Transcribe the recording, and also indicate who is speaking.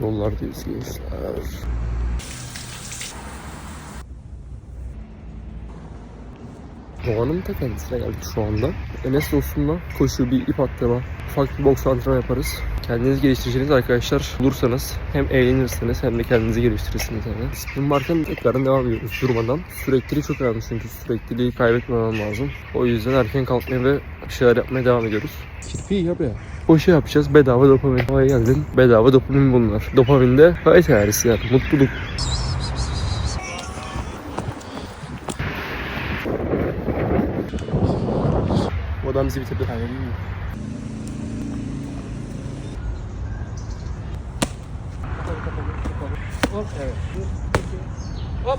Speaker 1: yollardayız gençler. Doğanın ta kendisine geldik şu anda. Enes dostumla koşu, bir ip atlama, ufak bir boks antrenmanı yaparız. Kendinizi geliştireceğiniz arkadaşlar bulursanız hem eğlenirsiniz hem de kendinizi geliştirirsiniz yani. Spin varken tekrardan devam ediyoruz durmadan. Sürekliliği çok önemli çünkü sürekliliği kaybetmemem lazım. O yüzden erken kalkmaya ve bir şeyler yapmaya devam ediyoruz. Kirpiği yap ya. O şey yapacağız bedava dopamin. Havaya geldin bedava dopamin bunlar. Dopamin de hayat enerjisi yani mutluluk. Bu adam bizi bitirdi. Hop evet. Hop.